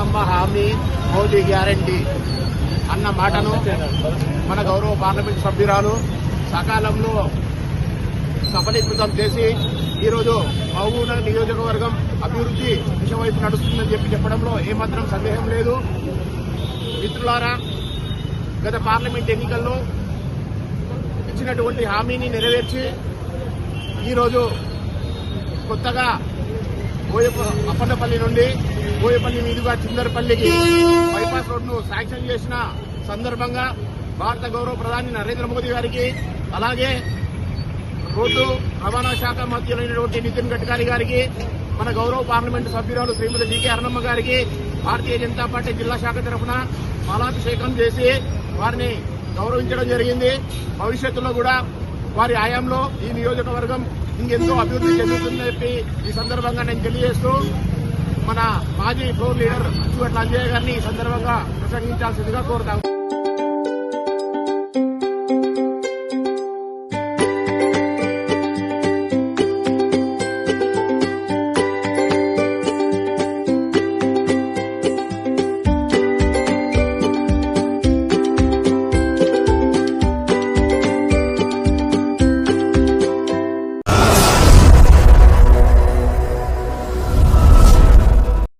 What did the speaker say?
అన్నమ్మ హామీ మోదీ గ్యారంటీ అన్న మాటను మన గౌరవ పార్లమెంట్ సభ్యురాలు సకాలంలో సఫలీకృతం చేసి ఈరోజు మహబూబ్ నియోజకవర్గం అభివృద్ధి దిశవైపు నడుస్తుందని చెప్పి చెప్పడంలో ఏమాత్రం సందేహం లేదు. మిత్రులారా గత పార్లమెంట్ ఎన్నికల్లో ఇచ్చినటువంటి హామీని నెరవేర్చి ఈరోజు కొత్తగా బోయప అప్పన్నపల్లి నుండి బోయపల్లి మీదుగా చిందరపల్లికి బైపాస్ రోడ్ను శాంక్షన్ చేసిన సందర్భంగా భారత గౌరవ ప్రధాని నరేంద్ర మోదీ గారికి అలాగే రోడ్డు రవాణా శాఖ మంత్రులైనటువంటి నితిన్ గడ్కరీ గారికి మన గౌరవ పార్లమెంటు సభ్యురాలు శ్రీమతి డికే అరణమ్మ గారికి భారతీయ జనతా పార్టీ జిల్లా శాఖ తరఫున మాలాభిషేకం చేసి వారిని గౌరవించడం జరిగింది. భవిష్యత్తులో కూడా వారి ఆయాంలో ఈ నియోజకవర్గం ఇంకెంతో అభివృద్ధి చెందుతుందని చెప్పి ఈ సందర్భంగా నేను తెలియజేస్తూ మన మాజీ ఫ్లోర్ లీడర్ అచ్చుగట్ల అంజయ్య గారిని ఈ సందర్భంగా ప్రసంగించాల్సిందిగా కోరుతాను